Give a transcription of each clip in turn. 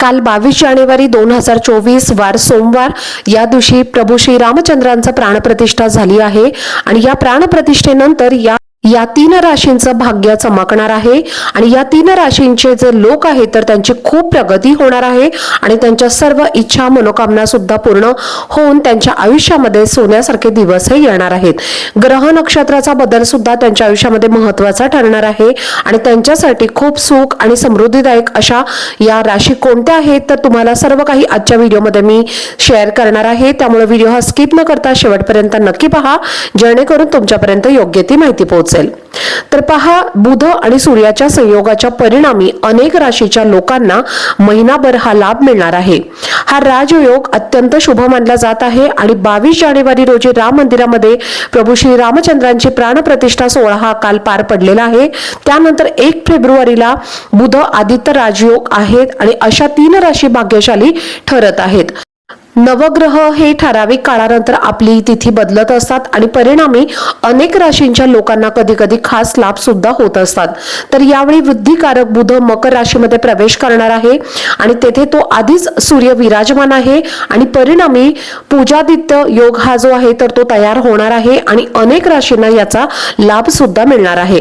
काल बावीस जानेवारी दोन हजार चोवीस वार सोमवार या दिवशी प्रभू श्री रामचंद्रांचं प्राणप्रतिष्ठा झाली आहे. आणि या प्राणप्रतिष्ठेनंतर या या तीन राशींचं भाग्य चमकणार आहे. आणि या तीन राशींचे जे लोक आहेत तर त्यांची खूप प्रगती होणार आहे. आणि त्यांच्या सर्व इच्छा मनोकामना सुद्धा पूर्ण होऊन त्यांच्या आयुष्यामध्ये सोन्यासारखे दिवस हे येणार आहेत. ग्रह नक्षत्राचा बदल सुद्धा त्यांच्या आयुष्यामध्ये महत्त्वाचा ठरणार आहे. आणि त्यांच्यासाठी खूप सुख आणि समृद्धीदायक अशा या राशी कोणत्या आहेत तर तुम्हाला सर्व काही आजच्या व्हिडिओमध्ये मी शेअर करणार आहे. त्यामुळे व्हिडिओ हा स्किप न करता शेवटपर्यंत नक्की पहा. जेणेकरून तुमच्यापर्यंत योग्य ती माहिती पोहोच पोहोचेल तर पहा बुध आणि सूर्याच्या संयोगाच्या परिणामी अनेक राशीच्या लोकांना महिनाभर हा लाभ मिळणार आहे. हा राजयोग अत्यंत शुभ मानला जात आहे आणि बावीस जानेवारी रोजी राम मंदिरामध्ये प्रभू श्री रामचंद्रांची प्राणप्रतिष्ठा सोहळा हा काल पार पडलेला आहे. त्यानंतर एक फेब्रुवारीला बुध आदित्य राजयोग आहेत आणि अशा तीन राशी भाग्यशाली ठरत आहेत. नवग्रह हे ठराविक काळानंतर आपली तिथी बदलत असतात आणि परिणामी अनेक राशींच्या लोकांना कधी कधी खास लाभ सुद्धा होत असतात. तर यावेळी वृद्धिकारक बुध मकर राशीमध्ये प्रवेश करणार आहे आणि तेथे तो आधीच सूर्य विराजमान आहे आणि परिणामी पूजादित्य योग हा जो आहे तर तो तयार होणार आहे आणि अनेक राशींना याचा लाभ सुद्धा मिळणार आहे.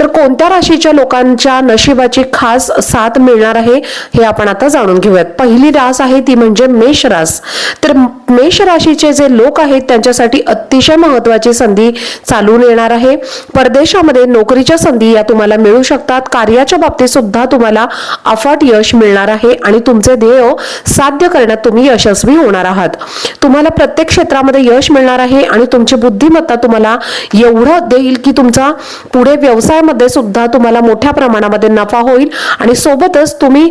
तर कोणत्या राशीच्या लोकांच्या नशिबाची खास साथ मिळणार आहे हे आपण आता जाणून घेऊयात. पहिली रास आहे ती म्हणजे मेष रास. तर मेष राशीचे जे लोक आहेत त्यांच्यासाठी अतिशय महत्वाची संधी चालून येणार आहे. परदेशामध्ये नोकरीच्या संधी या तुम्हाला मिळू शकतात. कार्याच्या बाबतीत सुद्धा तुम्हाला अफाट यश मिळणार आहे आणि तुमचे ध्येय साध्य करण्यात तुम्ही यशस्वी होणार आहात. तुम्हाला प्रत्येक क्षेत्रामध्ये यश मिळणार आहे आणि तुमची बुद्धिमत्ता तुम्हाला एवढं देईल की तुमचा पुढे व्यवसायामध्ये सुद्धा तुम्हाला मोठ्या प्रमाणामध्ये नफा होईल. आणि सोबतच तुम्ही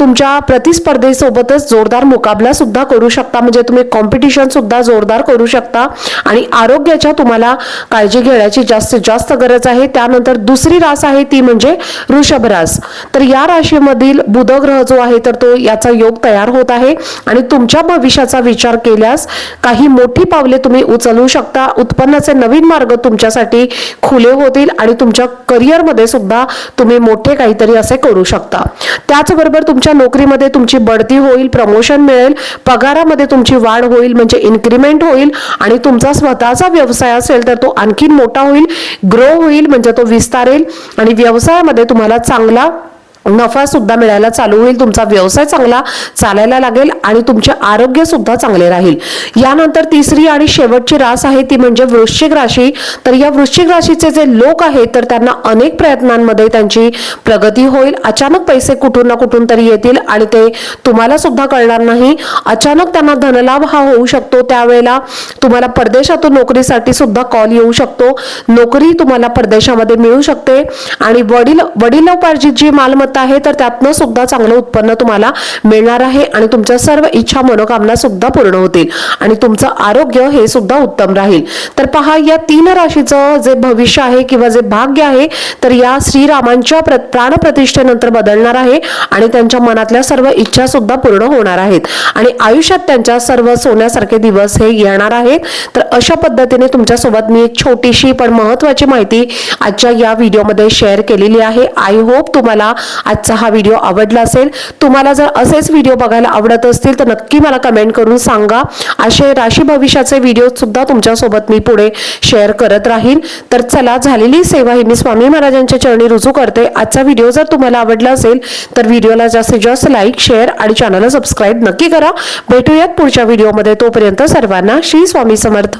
तुमच्या प्रतिस्पर्धेसोबतच जोरदार मुकाबला सुद्धा करू शकता. म्हणजे तुम्ही कॉम्पिटिशन सुद्धा जोरदार करू शकता आणि आरोग्याच्या तुम्हाला काळजी घेण्याची जास्तीत जास्त गरज आहे. त्यानंतर दुसरी रास आहे ती म्हणजे वृषभ रास. तर या राशीमधील बुध ग्रह जो आहे तर तो याचा योग तयार होत आहे आणि तुमच्या भविष्याचा विचार केल्यास काही मोठी पावले तुम्ही उचलू शकता. उत्पन्नाचे नवीन मार्ग तुमच्यासाठी खुले होतील आणि तुमच्या करिअरमध्ये सुद्धा तुम्ही मोठे काहीतरी असे करू शकता. त्याचबरोबर तुमच्या नोकरीमध्ये तुमची बढती होईल प्रमोशन मिळेल व्यवसायामध्ये तुमची वाढ होईल म्हणजे इन्क्रीमेंट होईल आणि तुमचा स्वतःचा व्यवसाय असेल तर तो आणखीन मोठा होईल ग्रो होईल म्हणजे तो विस्तारेल आणि व्यवसायामध्ये तुम्हाला चांगला नफा सुद्धा मिळायला चालू होईल तुमचा व्यवसाय चांगला चालायला लागेल आणि तुमचे आरोग्य सुद्धा चांगले राहील. यानंतर तिसरी आणि शेवटची रास आहे ती म्हणजे वृश्चिक राशी. तर या वृश्चिक राशीचे जे लोक आहेत तर त्यांना अनेक प्रयत्नांमध्ये त्यांची प्रगती होईल. अचानक पैसे कुठून ना कुठून तरी येतील आणि ते तुम्हाला सुद्धा कळणार नाही. अचानक त्यांना धनलाभ हा होऊ शकतो त्यावेळेला तुम्हाला परदेशातून नोकरीसाठी सुद्धा कॉल येऊ शकतो. नोकरी तुम्हाला परदेशामध्ये मिळू शकते. आणि वडील वडिलोपार्जित जी मालमत्ता आहे तर त्यातनं सुद्धा चांगलं उत्पन्न तुम्हाला मिळणार आहे आणि तुमच्या सर्व इच्छा मनोकामना सुद्धा पूर्ण होतील आणि तुमचं आरोग्य हे सुद्धा उत्तम राहील. तर पहा या तीन राशीचं जे भविष्य आहे किंवा जे भाग्य आहे तर या श्रीरामांच्या प्र प्राणप्रतिष्ठेनंतर बदलणार आहे आणि त्यांच्या मनातल्या सर्व इच्छा सुद्धा पूर्ण होणार आहेत. आणि आयुष्यात त्यांच्या सर्व सोन्यासारखे दिवस हे येणार आहेत. तर अशा पद्धतीने तुमच्यासोबत मी एक छोटीशी पण महत्वाची माहिती आजच्या या व्हिडिओमध्ये शेअर केलेली आहे. आय होप तुम्हाला आजचा हा व्हिडिओ आवडला असेल तुम्हाला जर असेच व्हिडिओ बघायला आवडत असतील तर नक्की मला कमेंट करून सांगा. असे राशी भविष्याचे व्हिडिओ सुद्धा तुमच्यासोबत मी पुढे शेअर करत राहील तर चला झालेली सेवा ही मी स्वामी महाराजांच्या चरणी रुजू करते. आजचा व्हिडिओ जर तुम्हाला आवडला असेल तर व्हिडिओला जास्तीत जास्त लाईक शेअर आणि चॅनलला सबस्क्राईब नक्की करा. भेटूयात पुढच्या व्हिडिओमध्ये तोपर्यंत सर्वांना श्री स्वामी समर्थ.